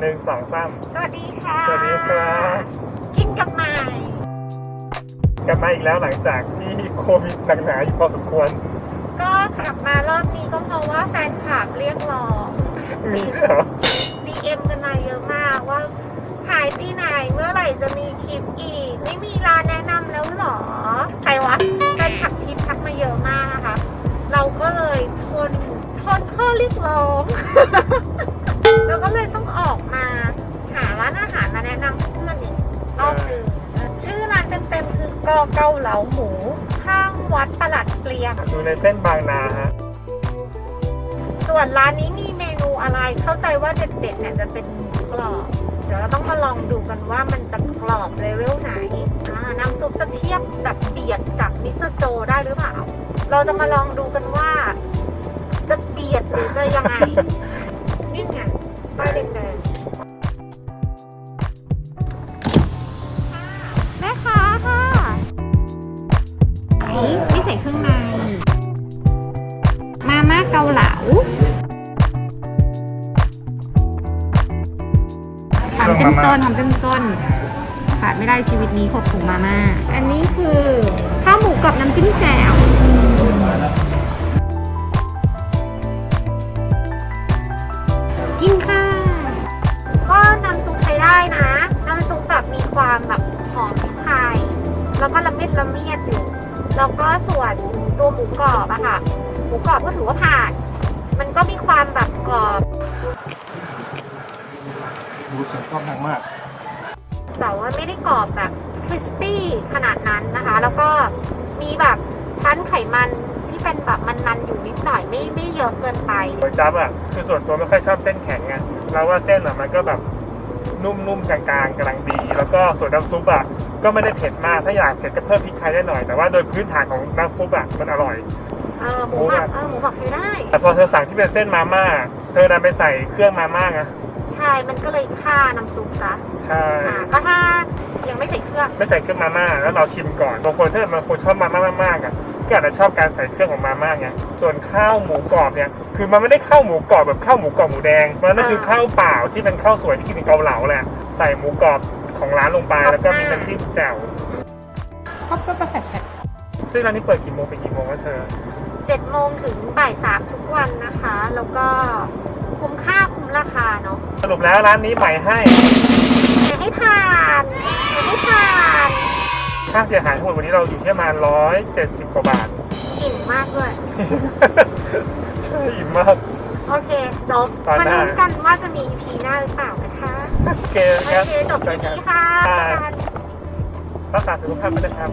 หนึ่งสองสามสวัสดีค่ะสวัสดีครับกินกับไม้กลับมาอีกแล้วหลังจากที่โควิดหนักหนาอยู่พอสมควร ก็กลับมารอบนี้ก็เพราะว่าแฟนคลับเรียกร้องมีด้วยเหรอ DM กันมาเยอะมากว่าหายไปไหนเมื่อไหร่จะมีคลิปอีก ไม่มีร้านแนะนำแล้วเหรอ ใครวะแฟนคลับทิปทักมาเยอะมากนะคะ เราก็เลยทนทนข้อเรียกร้อง เราก็เลยต้อง กอเกาเหลาหมู ข้างวัดประหลัดเกลียงอยู่ในเส้นบางนาฮะส่วนร้านนี้มีเมนูอะไรเข้าใจว่าเด็ดๆเนี่ยจะเป็นหมูกรอบ เดี๋ยวเราต้องมาลองดูกันว่ามันจะกรอบเลเวลไหนอ่าน้ำซุปจะเทียบแบบเบียดกับมิสเตอร์โจได้หรือเปล่า เราจะมาลองดูกันว่า จะเบียดหรือจะยังไง นี่ไงป้ายแดำจิ้มจนทำจิ้มจนขาดไม่ได้ชีวิตนี้ขบถุงมาม่า อันนี้คือข้าวหมูกับน้ำจิ้มแจ่วกินค่ะ ก็น้ำซุปใช้ได้นะ น้ำซุปแบบมีความแบบหอมพริกไทย แล้วก็ละเม็ดละเมียดอยู่ แล้วก็ส่วนตัวหมูกรอบอะค่ะ หมูกรอบก็ถือว่าผ่าน มันก็มีความแบบกรอบ รู้สึกชอบดังมากแต่ว่าไม่ได้กรอบแบบคริสปี้ขนาดนั้นนะคะ แล้วก็มีแบบชั้นไขมันที่เป็นแบบมันๆอยู่นิดหน่อยไม่ไม่เยอะเกินไปก๋วยจั๊บอะคือส่วนตัวไม่ค่อยชอบเส้นแข็งไงเราว่าเส้นอะมันก็แบบนุ่มๆกลางๆกำลังดี แล้วก็ส่วนน้ำซุปอะ ก็ไม่ได้เผ็ดมากถ้าอยากเผ็ดก็เพิ่มพริกไทยได้หน่อยแต่ว่าโดยพื้นฐานของน้ำซุปอะมันอร่อย เออหมูหมักเออหมูหมักใช้ได้ แต่พอเธอสั่งที่เป็นเส้นมาม่าเธอนั้นไปใส่เครื่องมาม่าไงใช่ มันก็เลยฆ่าน้ำซุปซะใช่ อ่าก็ถ้ายัง ไม่ใส่เครื่องไม่ใส่เครื่องมาม่าแล้วเราชิมก่อนบางคนถ้าเกิดบางคนชอบมาม่ามากๆอะก็อาจจะชอบการใส่เครื่องของมาม่าไงส่วนข้าวหมูกรอบเนี่ยคือมันไม่ได้ข้าวหมูกรอบแบบข้าวหมูกรอบหมูแดงมันนั่นคือข้าวเปล่าที่เป็นข้าวสวยที่กินกับเกาเหลาแหละใส่หมูกรอบของร้านลงไปแล้วก็มีน้ำจิ้มแจ่วก็ก็ก็แผลซึ่งร้านนี้เปิดกี่โมงไปกี่โมงวะเธอเจ็ดโมงถึงบ่ายสามทุกวันนะคะ แล้วก็คุ้มค่าคุ้มราคาเนาะสรุปแล้วร้านนี้ใหม่ให้อย่าให้ผ่าน อย่าให้ผ่านค่าเสียหายทั้งหมดวันนี้เราอยู่ที่ประมาณร้อยเจ็ดสิบกว่าบาท อิ่มมากด้วย ใช่อิ่มมาก โอเคจบตอนมาหน้า ลุ้นกันว่าจะมี EP หน้าหรือเปล่านะคะโอเคโอครับเคจบที่นี้ค่ะรักษาสุขภาพด้วยนะครับ